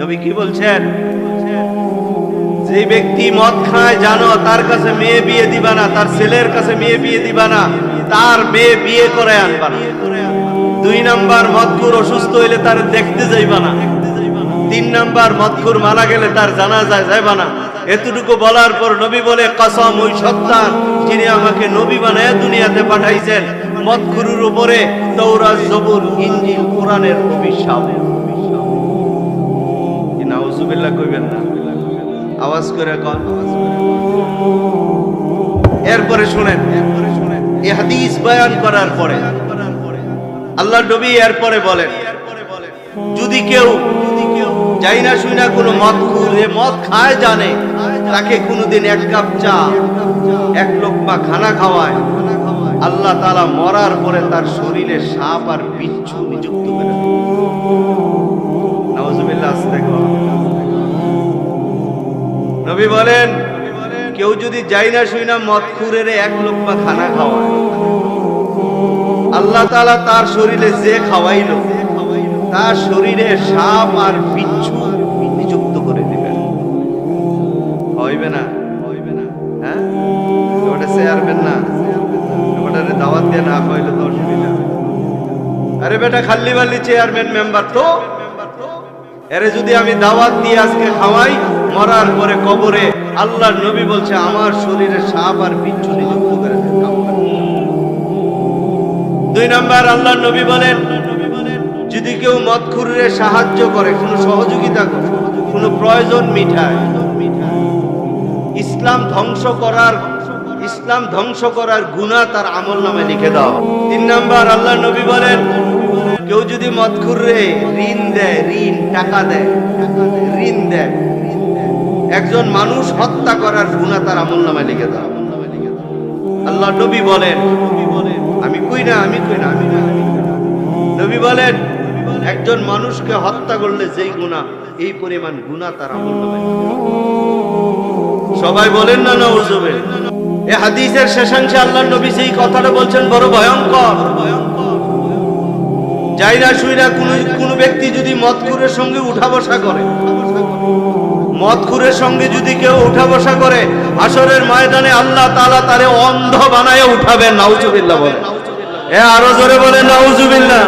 নবী কি বলছেন? যে ব্যক্তি মদ খায় জানো, তার কাছে মেয়ে বিয়ে দিবা না, তার ছেলের কাছে মেয়ে বিয়ে দিবা না, তার মেয়ে বিয়ে করে আনবা না। দুই নাম্বার মদকুর অসুস্থ হইলে তার দেখতে যাইবা না। তিন নাম্বার মদকুর মারা গেলে তার জানা যায় যাইবা না। এতটুকু বলার পর নবী বলে, কসম, ওই সত্তার যিনি আমাকে নবী বানায় দুনিয়াতে পাঠাইছেন মদকুরুর উপরে তৌরাজ জবুর, ইঞ্জিল, কোরআনের অভিশাপ। নাউজুবিল্লাহ কইবেন না আওয়াজ করে কন এরপরে শুনেন এই হাদিস বয়ান করার পরে, আল্লাহ নবী এরপরে বলেন, যদি কেউ যাই না শুই না কোনো মদ খুলে মদ খায় জানে, তাকে কোনোদিন এক কাপ চা, এক লোকমা খানা খাওয়ায়, আল্লাহ মরার পরে তার শরীরে সাপ আর বিচ্ছু নিযুক্ত করে। নাউজুবিল্লাহ আস্তাগফিরুল্লাহ। নবী বলেন, কেউ যদি যাই না শুই না মদ খুরের এক লোকমা খানা খাওয়ায়। আল্লাহ তালা তার শরীরে যে খাওয়াইল, তার শরীরে সাপ আর বিচ্ছু নিযুক্ত করে দিবেন। হইবে না? হইবে না হ্যাঁ? ওটা চেয়ারবেন না। ওটারে দাওয়াত দিয়ে না খাইলে তো অসুবিধা। আরে বেটা, খাল্লি বাল্লি চেয়ারম্যান মেম্বার তো। এরে যদি আমি দাওয়াত দিয়ে আজকে খাওয়াই মরার পরে কবরে আল্লাহর নবী বলছে, আমার শরীরে সাপ আর বিচ্ছু নিযুক্ত করে। দুই নাম্বার, আল্লাহর নবী বলেন, যদি কেউ মদখুরে সাহায্য করে, কোনো সহযোগিতা করে, কোনো প্রয়োজন মিঠায়, ইসলাম ধ্বংস করার, ইসলাম ধ্বংস করার গুণা তার আমল নামে লিখে দাও তিন নাম্বার আল্লাহ নবী বলেন, কেউ যদি মদখুরে ঋণ দেয়, ঋণ, টাকা দেয়, ঋণ দেয় একজন মানুষ হত্যা করার গুণা তার আমল নামে লিখে দাও। আল্লাহ নবী বলেন, আমি কই না, আমি কই না, আমি না নবী বলেন, একজন মানুষকে হত্যা করলে যেই গুণা এই পরিমাণ গুণা তার আমল নামে সবাই বলেন না না উজবে এ হাদিসের শেষাংশে আল্লাহ নবী সেই কথাটা বলছেন, বড় ভয়ঙ্কর। যাই না শুই না কোনো কোনো ব্যক্তি যদি মদকুরের সঙ্গে উঠা বসা করে মদখুরের সঙ্গে যদি কেউ উঠা বসা করে আসরের ময়দানে আল্লাহ তালা তারে অন্ধ বানায় উঠাবেন নাউজুবিল্লা বলে। এ আরও জোরে বলে, নাউজুবিল্লাহ।